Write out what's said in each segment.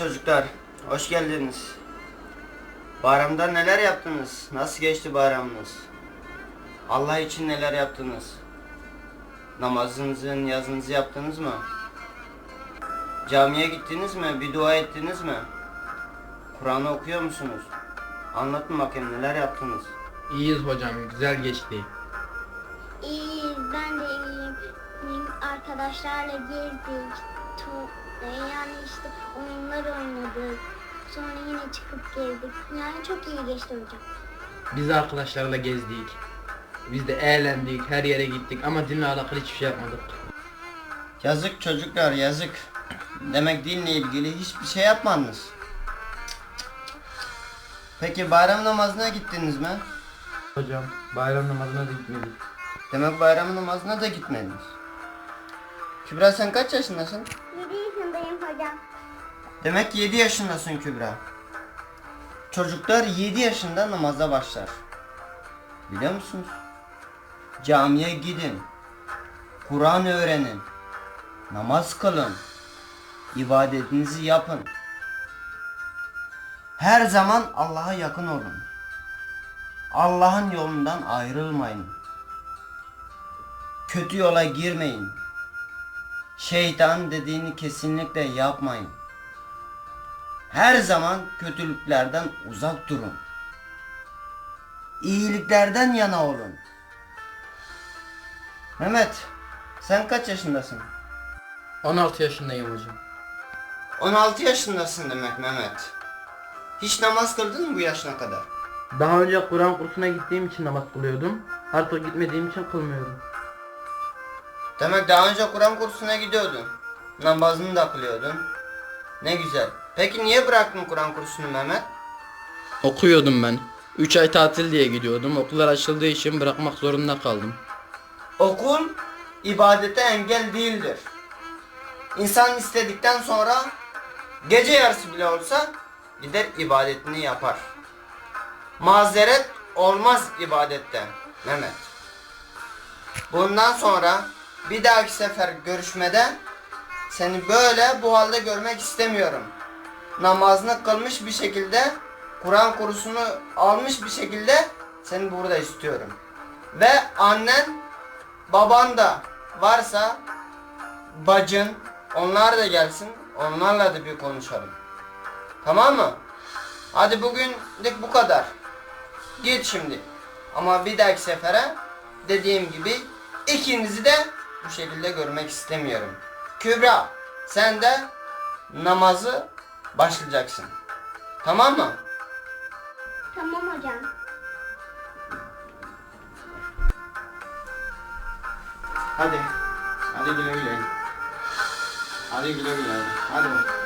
Çocuklar, hoş geldiniz. Bayramda neler yaptınız? Nasıl geçti bayramınız? Allah için neler yaptınız? Namazınızı, niyazınızı yaptınız mı? Camiye gittiniz mi? Bir dua ettiniz mi? Kur'an'ı okuyor musunuz? Anlatın bakayım neler yaptınız? İyiyiz hocam, güzel geçti. İyiyiz, ben de iyiyim. Arkadaşlarla gezdik. To yani işte oyunlar oynadık. Sonra yine çıkıp gezdik. Yani çok iyi geçti hocam. Biz arkadaşlarla gezdik. Biz de eğlendik, her yere gittik ama dinle alakalı hiçbir şey yapmadık. Yazık çocuklar yazık. Demek dinle ilgili hiçbir şey yapmadınız. Peki bayram namazına gittiniz mi? Hocam, bayram namazına da gitmedik. Demek bayram namazına da gitmediniz. Kübra sen kaç yaşındasın? 7 yaşındayım hocam. Demek 7 yaşındasın Kübra. Çocuklar 7 yaşında namaza başlar. Biliyor musunuz? Camiye gidin. Kur'an öğrenin. Namaz kılın. ibadetinizi yapın. Her zaman Allah'a yakın olun. Allah'ın yolundan ayrılmayın. Kötü yola girmeyin. Şeytan dediğini kesinlikle yapmayın. Her zaman kötülüklerden uzak durun. İyiliklerden yana olun. Mehmet, sen kaç yaşındasın? 16 yaşındayım hocam. 16 yaşındasın demek Mehmet. Hiç namaz kıldın mı bu yaşına kadar? Daha önce Kur'an kursuna gittiğim için namaz kılıyordum. Artık gitmediğim için kılmıyorum. Demek daha önce Kur'an kursuna gidiyordun. Namazını da kılıyordun. Ne güzel. Peki niye bıraktın Kur'an kursunu Mehmet? Okuyordum ben. 3 ay tatil diye gidiyordum. Okullar açıldığı için bırakmak zorunda kaldım. Okul ibadete engel değildir. İnsan istedikten sonra gece yarısı bile olsa gider ibadetini yapar. Mazeret olmaz ibadette Mehmet. Bundan sonra bir dahaki sefer görüşmede seni böyle bu halde görmek istemiyorum. Namazını kılmış bir şekilde Kur'an kursunu almış bir şekilde seni burada istiyorum. Ve annen baban da varsa bacın onlar da gelsin onlarla da bir konuşalım. Tamam mı? Hadi bugünlük bu kadar. Git şimdi. Ama bir dahaki sefere dediğim gibi ikinizi de bu şekilde görmek istemiyorum. Kübra sen de namazı başlayacaksın. Tamam mı? Tamam hocam. Hadi. Hadi güle güle. Hadi güle güle. Hadi.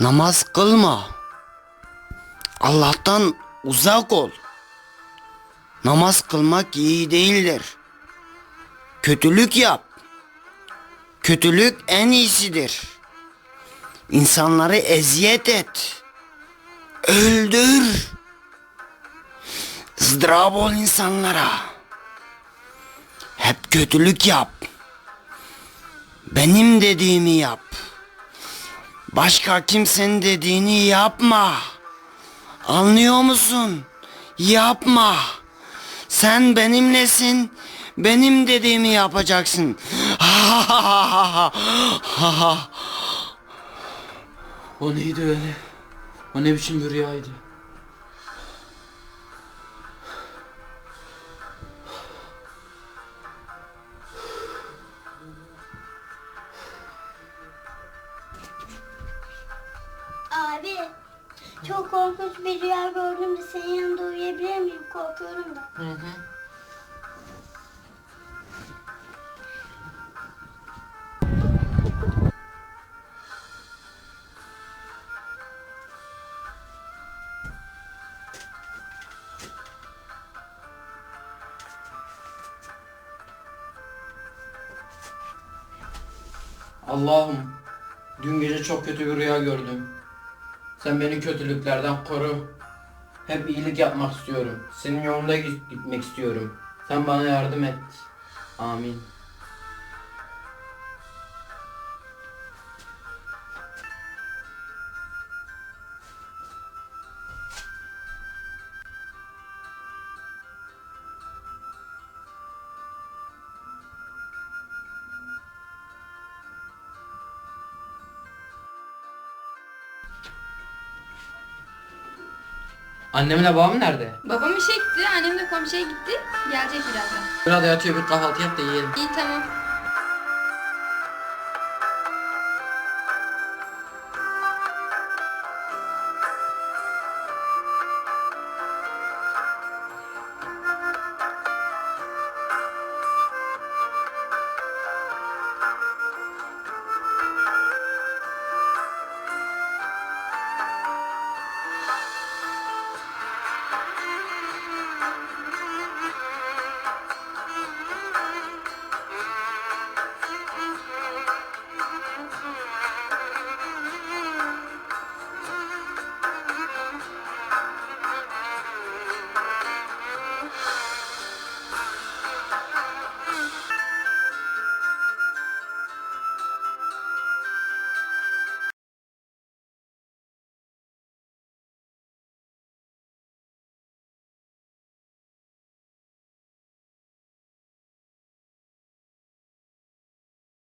Namaz kılma. Allah'tan uzak ol. Namaz kılmak iyi değildir. Kötülük yap. Kötülük en iyisidir. İnsanları eziyet et. Öldür. ızdırap ol insanlara. Hep kötülük yap. Benim dediğimi yap. Başka kimsenin dediğini yapma. Anlıyor musun? Yapma. Sen benimlesin. Benim dediğimi yapacaksın. O neydi öyle? O ne biçim bir rüyaydı? Çok korkunç bir rüya gördüm de senin yanında uyuyabilir miyim? Korkuyorum da. Hı hı. Allah'ım, dün gece çok kötü bir rüya gördüm. Sen beni kötülüklerden koru. Hep iyilik yapmak istiyorum. Senin yolunda git- gitmek istiyorum. Sen bana yardım et. Amin. Annemle babam nerede? Babam işe gitti, annem de komşuya gitti. Gelecek birazdan. Burada yatıyor bir kahvaltı yap da yiyelim. İyi tamam.